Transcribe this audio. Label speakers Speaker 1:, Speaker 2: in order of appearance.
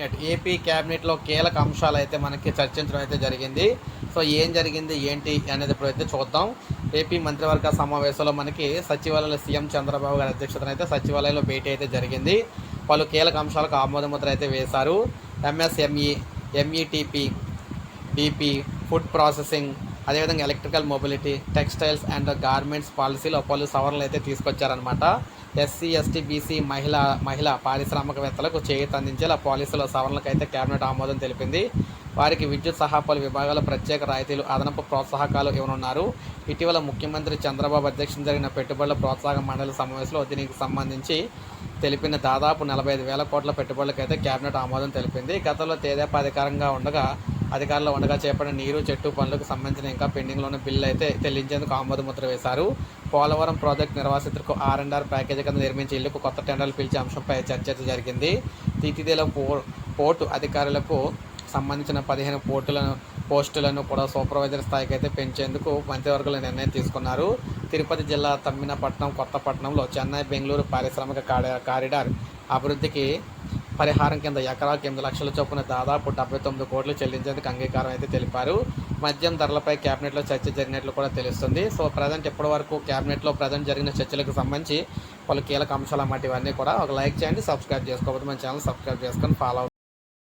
Speaker 1: Cabinet AP క్యాబినెట్లో కీలక అంశాలు అయితే మనకి చర్చించడం అయితే జరిగింది. సో ఏం జరిగింది ఏంటి అనేది ఇప్పుడు అయితే చూద్దాం. ఏపీ మంత్రివర్గ సమావేశంలో మనకి సచివాలయంలో సీఎం చంద్రబాబు గారి అధ్యక్షతన అయితే సచివాలయంలో భేటీ అయితే జరిగింది. పలు కీలక అంశాలకు ఆమోదముద్ర అయితే వేశారు. MSME METP DP food processing అదేవిధంగా electrical mobility textiles and garments పాలసీలో పలు సవరణలు అయితే తీసుకొచ్చారనమాట ఎస్సీ ఎస్టీ బీసీ మహిళ మహిళా పారిశ్రామికవేత్తలకు చేయూత అందించేలా పాలసీల సవరణలకు అయితే కేబినెట్ ఆమోదం తెలిపింది. వారికి విద్యుత్ సహా పలు విభాగాల ప్రత్యేక రాయితీలు అదనపు ప్రోత్సాహకాలు ఇవ్వనున్నారు. ఇటీవల ముఖ్యమంత్రి చంద్రబాబు అధ్యక్షం జరిగిన పెట్టుబడుల ప్రోత్సాహక మండలి సమావేశంలో దీనికి సంబంధించి తెలిపిన దాదాపు నలభై ఐదు వేల కోట్ల పెట్టుబడులకైతే కేబినెట్ ఆమోదం తెలిపింది. గతంలో తేదేపా అధికారంగా ఉండగా అధికారులు ఉండగా చేపట్టిన నీరు చెట్టు పనులకు సంబంధించిన ఇంకా పెండింగ్లో ఉన్న బిల్లు అయితే చెల్లించేందుకు ఆమోద ముద్ర వేశారు. పోలవరం ప్రాజెక్టు నిర్వాసితులకు ఆర్ అండ్ ఆర్ ప్యాకేజీ కింద నిర్మించే ఇళ్ళకు కొత్త టెండర్లు పిలిచే అంశంపై చర్చ జరిగింది. తీతిదేల పో పోర్టు అధికారులకు సంబంధించిన పదిహేను పోర్టులను పోస్టులను కూడా సూపర్వైజర్ స్థాయికి అయితే పెంచేందుకు మంత్రివర్గుల నిర్ణయం తీసుకున్నారు. తిరుపతి జిల్లా తమ్మినపట్నం కొత్తపట్నంలో చెన్నై బెంగళూరు పారిశ్రామిక కారిడార్ అభివృద్ధికి పరిహారం కింద ఎకరాకు ఎనిమిది లక్షల చొప్పున దాదాపు డెబ్బై తొమ్మిది కోట్లు చెల్లించేందుకు అంగీకారం అయితే తెలిపారు. మద్యం ధరలపై కేబినెట్లో చర్చ జరిగినట్లు కూడా తెలుస్తుంది. సో ప్రజెంట్ ఇప్పటి వరకు కేబినెట్లో ప్రజెంట్ జరిగిన చర్చలకు సంబంధించి పలు కీలక అంశాలు అన్నమాట ఇవన్నీ కూడా. ఒక లైక్ చేయండి సబ్స్క్రైబ్ చేసుకోకపోతే మన ఛానల్ సబ్స్క్రైబ్ చేసుకొని ఫాలో